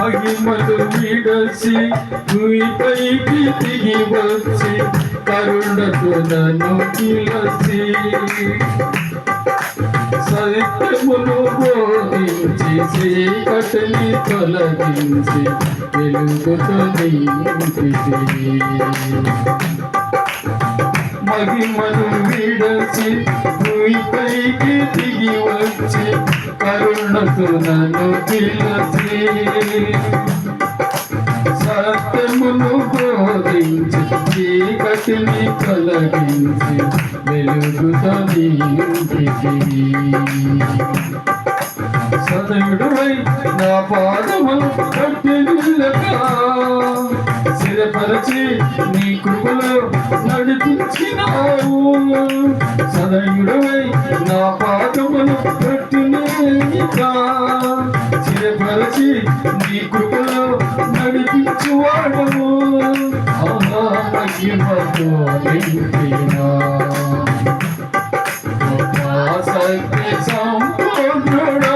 మహిమలు విడసి నీపైకి తిరిగి వచ్చి కరుణతో నన్ను పిలసి సత్యమును బోధించి చీకటిని తొలగించి వెలుగుతో నింపితి మహిమను విడచి భూమిపైకి దిగి వచ్చి కరుణతో నన్ను పిలచి. సత్యమును బోధించి చీకటిని తొలగించి వెలుగుతో నింపితివి సదయుడువై నా పాదములు కట్టి నిలక స్థిరపరచి నీ కృపలో వచ్చినావు సదయుడవై నా పాదమును కట్టి నిల్లగా నీ కృపలో నడిపించువాడము ఆహా మహిమతో సత్య సంపూర్ణుడా.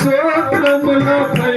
సోత్రములపై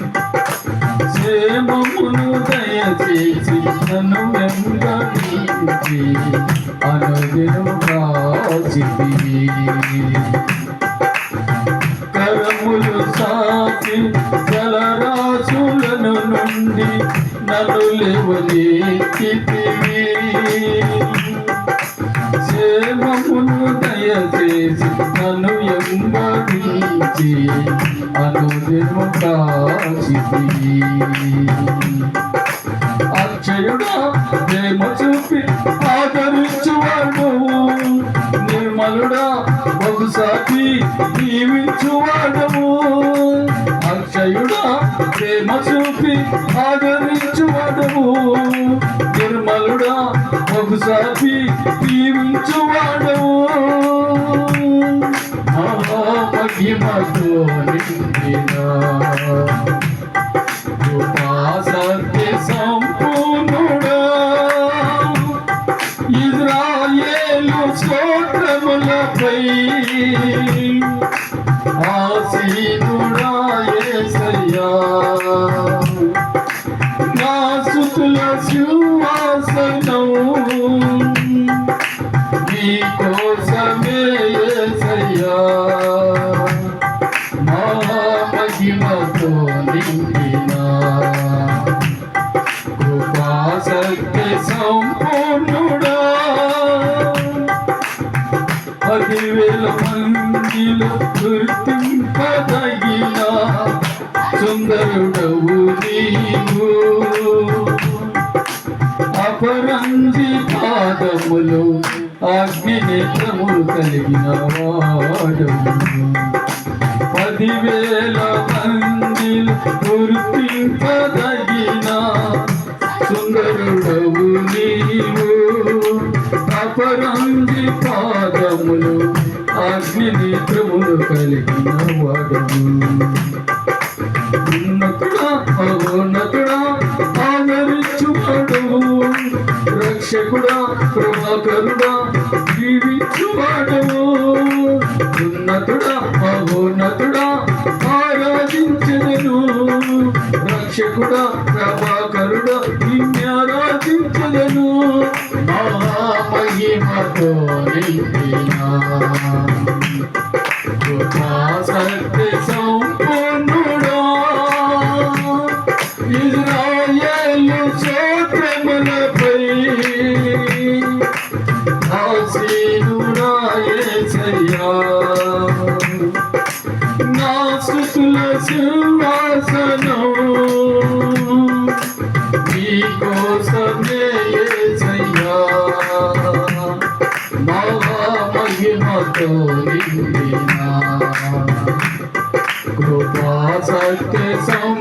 దయచేసి నన్ను వెంబడించి అనుదినము కాచితివి కరములు సాటి జలరాశులను నుండి నన్ను లేవనెత్తితివి క్షేమమును దయచేసి నన్ను ఎంబడించి అనుదినము నాయుడా ప్రేమ చూపి ఆదరించువాడు. నిర్మలుడా బహుశాఖి దీవించువాడము అక్షయుడా ప్రేమ చూపి ఆదరించువాడము నిర్మలుడా బహుశాఖి దీవించువాడము మహాభగ్యమతో నిండినా ఆసీనుడా నా సుతుల సింహాసనం మందిలో గుర్తింపదగిన సుందరుడవు నీవు. అపరంజి పాదములు అగ్ని నేత్రములు కలిగిన వాడము పదివేల మంది గుర్తింపదగిన సుందరుడవు నీవు. అపరంజి పాదములు అగ్ని నేత్రములు కలిగిన వాడము. ఉన్నతుడా మహోన్నతుడా ఆదరించువాడు రక్షకుడా ప్రభాకరుడా జీవించువాడము. ఉన్నతుడా మహోన్నతుడా ఆరాధించదను. రక్షకుడా ప్రభాకరుడా నిన్యారాధించదను మహిమతో నిండినా కృపా సత్య నిండిన కృపా సత్య సం